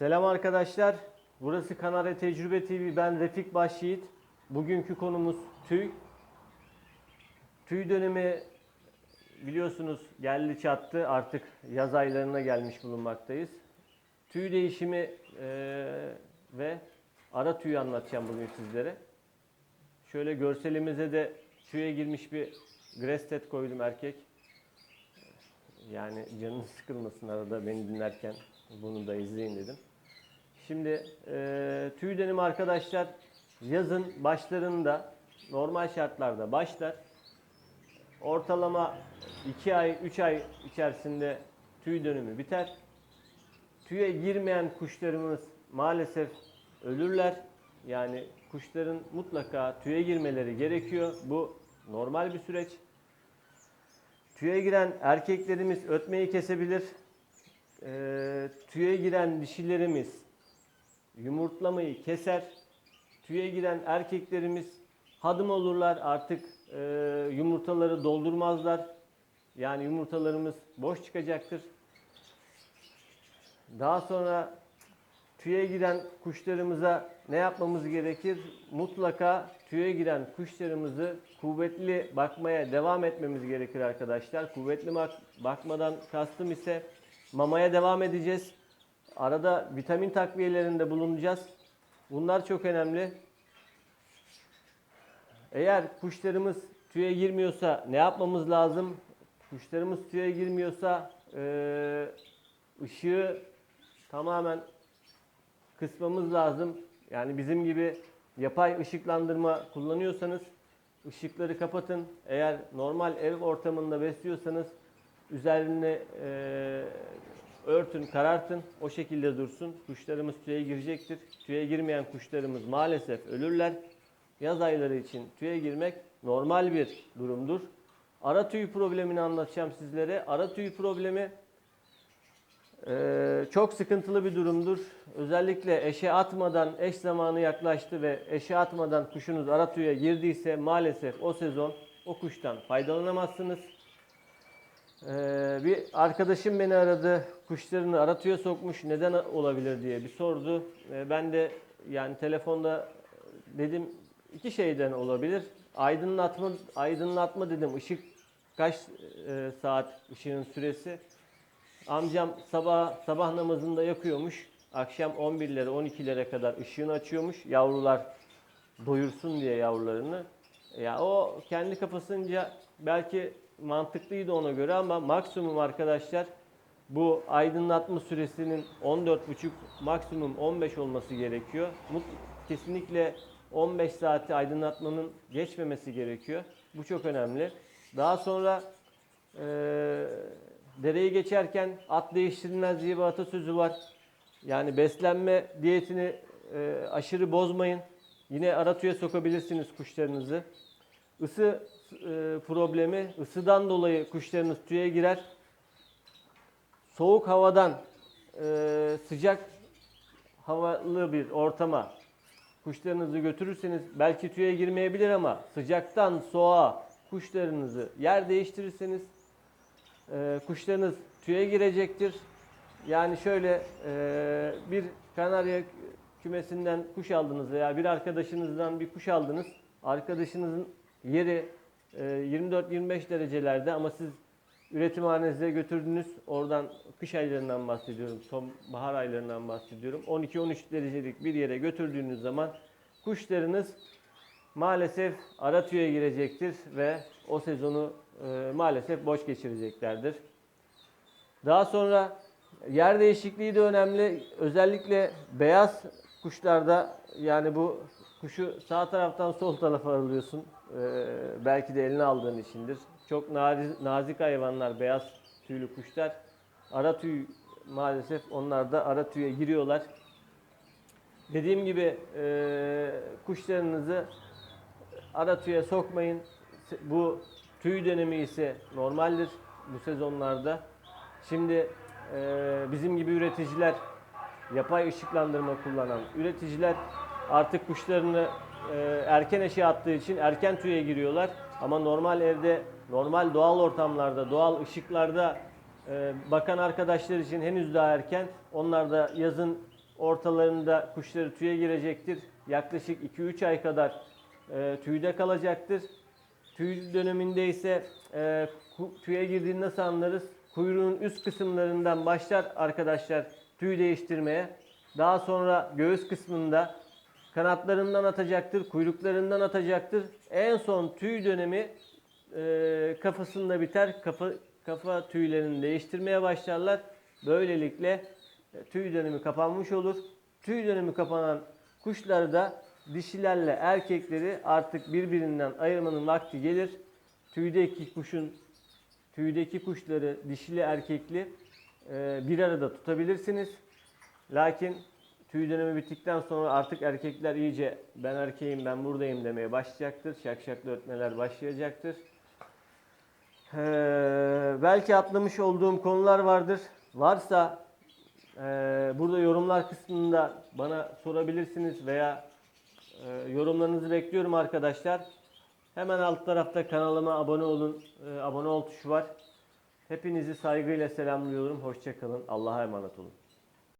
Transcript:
Selam arkadaşlar. Burası Kanarya Tecrübe TV. Ben Refik Başyiğit. Bugünkü konumuz tüy. Tüy dönemi biliyorsunuz geldi çattı. Artık yaz aylarına gelmiş bulunmaktayız. Tüy değişimi eee, ve ara tüyü anlatacağım bugün sizlere. Şöyle görselimize de tüye girmiş bir Grestet koydum erkek. Yani canınız sıkılmasın arada beni dinlerken bunu da izleyin dedim. Şimdi e, tüy dönemi arkadaşlar yazın başlarında normal şartlarda başlar. Ortalama 2 ay 3 ay içerisinde tüy dönümü biter. Tüye girmeyen kuşlarımız maalesef ölürler. Yani kuşların mutlaka tüye girmeleri gerekiyor. Bu normal bir süreç. Tüye giren erkeklerimiz ötmeyi kesebilir. Ee, tüye giren dişilerimiz yumurtlamayı keser. Tüye giren erkeklerimiz hadım olurlar artık e, yumurtaları doldurmazlar. Yani yumurtalarımız boş çıkacaktır. Daha sonra tüye giren kuşlarımıza ne yapmamız gerekir? Mutlaka tüye giren kuşlarımızı kuvvetli bakmaya devam etmemiz gerekir arkadaşlar. Kuvvetli bak- bakmadan kastım ise mamaya devam edeceğiz. Arada vitamin takviyelerinde bulunacağız. Bunlar çok önemli. Eğer kuşlarımız tüye girmiyorsa ne yapmamız lazım? Kuşlarımız tüye girmiyorsa eee, ışığı tamamen kısmamız lazım. Yani bizim gibi yapay ışıklandırma kullanıyorsanız ışıkları kapatın. Eğer normal ev ortamında besliyorsanız üzerine eee, örtün, karartın. O şekilde dursun. Kuşlarımız tüye girecektir. Tüye girmeyen kuşlarımız maalesef ölürler. Yaz ayları için tüye girmek normal bir durumdur. Ara tüy problemini anlatacağım sizlere. Ara tüy problemi ee, çok sıkıntılı bir durumdur. Özellikle eşe atmadan eş zamanı yaklaştı ve eşe atmadan kuşunuz ara tüye girdiyse maalesef o sezon o kuştan faydalanamazsınız. Ee, bir arkadaşım beni aradı. Kuşlarını ara tüye sokmuş. Neden olabilir diye bir sordu. Ee, ben de yani telefonda dedim iki şeyden olabilir. Aydınlatma aydınlatma dedim. Işık kaç e, saat ışığın süresi? Amcam sabah sabah namazında yakıyormuş. Akşam 11'lere 12'lere kadar ışığını açıyormuş. Yavrular doyursun diye yavrularını. Ya o kendi kafasınca belki mantıklıydı ona göre ama maksimum arkadaşlar bu aydınlatma süresinin 14,5 maksimum 15 olması gerekiyor. Mut, kesinlikle 15 saati aydınlatmanın geçmemesi gerekiyor. Bu çok önemli. Daha sonra eee dereyi geçerken at değiştirilmez diye bir atasözü var. Yani beslenme diyetini e, aşırı bozmayın. Yine ara tüye sokabilirsiniz kuşlarınızı. Isı e, problemi, ısıdan dolayı kuşlarınız tüye girer. Soğuk havadan e, sıcak havalı bir ortama kuşlarınızı götürürseniz belki tüye girmeyebilir ama sıcaktan soğuğa kuşlarınızı yer değiştirirseniz e, kuşlarınız tüye girecektir. Yani şöyle e, bir kanarya kümesinden kuş aldınız veya bir arkadaşınızdan bir kuş aldınız. Arkadaşınızın yeri e, 24-25 derecelerde ama siz üretimhanenize götürdünüz. Oradan kış aylarından bahsediyorum. Sonbahar aylarından bahsediyorum. 12-13 derecelik bir yere götürdüğünüz zaman kuşlarınız maalesef ara tüye girecektir ve o sezonu e, maalesef boş geçireceklerdir. Daha sonra yer değişikliği de önemli. Özellikle beyaz kuşlarda yani bu kuşu sağ taraftan sol tarafa alıyorsun. E, belki de eline aldığın içindir. Çok nazik, nazik hayvanlar, beyaz tüylü kuşlar. Ara tüy maalesef onlar da ara tüye giriyorlar. Dediğim gibi e, kuşlarınızı ara tüye sokmayın. Bu tüy dönemi ise normaldir bu sezonlarda. Şimdi e, bizim gibi üreticiler, yapay ışıklandırma kullanan üreticiler artık kuşlarını erken eşe attığı için erken tüye giriyorlar. Ama normal evde, normal doğal ortamlarda, doğal ışıklarda e, bakan arkadaşlar için henüz daha erken. Onlar da yazın ortalarında kuşları tüye girecektir. Yaklaşık 2-3 ay kadar e, tüyde kalacaktır. Tüy döneminde ise e, tüye girdiğini nasıl anlarız? Kuyruğun üst kısımlarından başlar arkadaşlar tüy değiştirmeye. Daha sonra göğüs kısmında kanatlarından atacaktır, kuyruklarından atacaktır. En son tüy dönemi e, kafasında biter. Kafa kafa tüylerini değiştirmeye başlarlar. Böylelikle e, tüy dönemi kapanmış olur. Tüy dönemi kapanan kuşları da dişilerle erkekleri artık birbirinden ayırmanın vakti gelir. Tüydeki kuşun tüydeki kuşları dişili erkekli e, bir arada tutabilirsiniz. Lakin tüy dönemi bittikten sonra artık erkekler iyice ben erkeğim ben buradayım demeye başlayacaktır. Şakşaklı ötmeler başlayacaktır. Ee, belki atlamış olduğum konular vardır. Varsa e, burada yorumlar kısmında bana sorabilirsiniz veya e, yorumlarınızı bekliyorum arkadaşlar. Hemen alt tarafta kanalıma abone olun. E, abone ol tuşu var. Hepinizi saygıyla selamlıyorum. Hoşçakalın. Allah'a emanet olun.